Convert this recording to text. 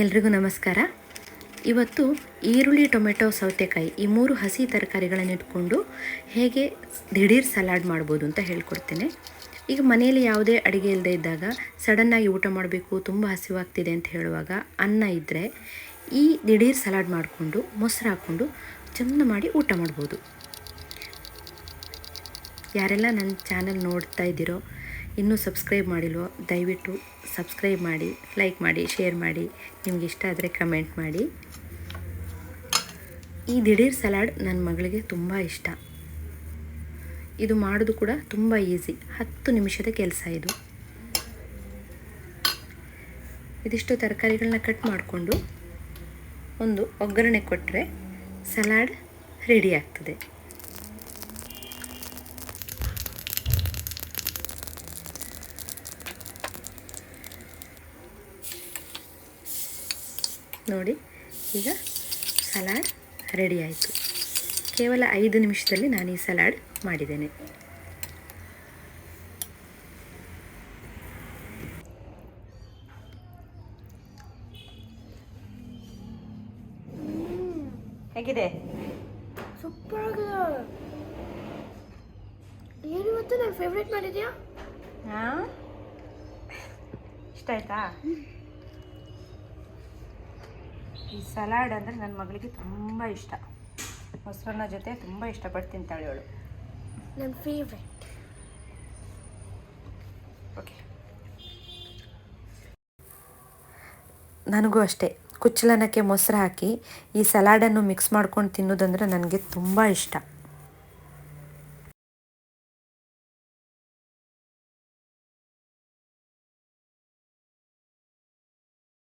ಎಲ್ರಿಗೂ ನಮಸ್ಕಾರ. ಇವತ್ತು ಈರುಳ್ಳಿ, ಟೊಮೆಟೊ, ಸೌತೆಕಾಯಿ ಈ ಮೂರು ಹಸಿ ತರಕಾರಿಗಳನ್ನು ಇಟ್ಕೊಂಡು ಹೇಗೆ ದಿಢೀರ್ ಸಲಾಡ್ ಮಾಡ್ಬೋದು ಅಂತ ಹೇಳ್ಕೊಡ್ತೇನೆ. ಈಗ ಮನೆಯಲ್ಲಿ ಯಾವುದೇ ಅಡುಗೆ ಇಲ್ಲದೆ ಇದ್ದಾಗ ಸಡನ್ನಾಗಿ ಊಟ ಮಾಡಬೇಕು, ತುಂಬ ಹಸಿವಾಗ್ತಿದೆ ಅಂತ ಹೇಳುವಾಗ ಅನ್ನ ಇದ್ದರೆ ಈ ದಿಢೀರ್ ಸಲಾಡ್ ಮಾಡಿಕೊಂಡು ಮೊಸರು ಹಾಕ್ಕೊಂಡು ಚೆಂದ ಮಾಡಿ ಊಟ ಮಾಡ್ಬೋದು. ಯಾರೆಲ್ಲ ನನ್ನ ಚಾನಲ್ ನೋಡ್ತಾ ಇದ್ದೀರೋ ಇನ್ನೂ ಸಬ್ಸ್ಕ್ರೈಬ್ ಮಾಡಿಲ್ವೋ, ದಯವಿಟ್ಟು ಸಬ್ಸ್ಕ್ರೈಬ್ ಮಾಡಿ, ಲೈಕ್ ಮಾಡಿ, ಶೇರ್ ಮಾಡಿ, ನಿಮ್ಗೆ ಇಷ್ಟ ಆದರೆ ಕಮೆಂಟ್ ಮಾಡಿ. ಈ ದಿಢೀರ್ ಸಲಾಡ್ ನನ್ನ ಮಗಳಿಗೆ ತುಂಬ ಇಷ್ಟ. ಇದು ಮಾಡೋದು ಕೂಡ ತುಂಬ ಈಸಿ, ಹತ್ತು ನಿಮಿಷದ ಕೆಲಸ ಇದು. ಇದಿಷ್ಟು ತರಕಾರಿಗಳನ್ನ ಕಟ್ ಮಾಡಿಕೊಂಡು ಒಂದು ಒಗ್ಗರಣೆ ಕೊಟ್ಟರೆ ಸಲಾಡ್ ರೆಡಿ ಆಗ್ತದೆ. ನೋಡಿ. ಈಗ ಸಲಾಡ್ ರೆಡಿ ಆಯಿತು. ಕೇವಲ ಐದು ನಿಮಿಷದಲ್ಲಿ ನಾನು ಈ ಸಲಾಡ್ ಮಾಡಿದ್ದೇನೆ. ಹೇಗಿದೆ? ಸೂಪರ್ ಆಗಿದೆ. ಏನು ಇವತ್ತು ನನ್ನ ಫೇವ್ರೇಟ್ ಮಾಡಿದ್ಯಾ? ಹಾಂ? ಇಷ್ಟ ಆಯ್ತಾ? ಈ ಸಲಾಡ್ ಅಂದರೆ ನನ್ನ ಮಗಳಿಗೆ ತುಂಬ ಇಷ್ಟ. ಮೊಸರನ್ನ ಜೊತೆ ತುಂಬ ಇಷ್ಟಪಟ್ಟು ತಿಂತಾಳೆ ಅವಳು. ನನ್ನ ಫೇವ್ರೇಟ್ ಓಕೆ ನನಗೂ ಅಷ್ಟೇ. ಕುಚ್ಚಲನಕ್ಕೆ ಮೊಸರು ಹಾಕಿ ಈ ಸಲಾಡನ್ನು ಮಿಕ್ಸ್ ಮಾಡ್ಕೊಂಡು ತಿನ್ನೋದಂದ್ರೆ ನನಗೆ ತುಂಬ ಇಷ್ಟ.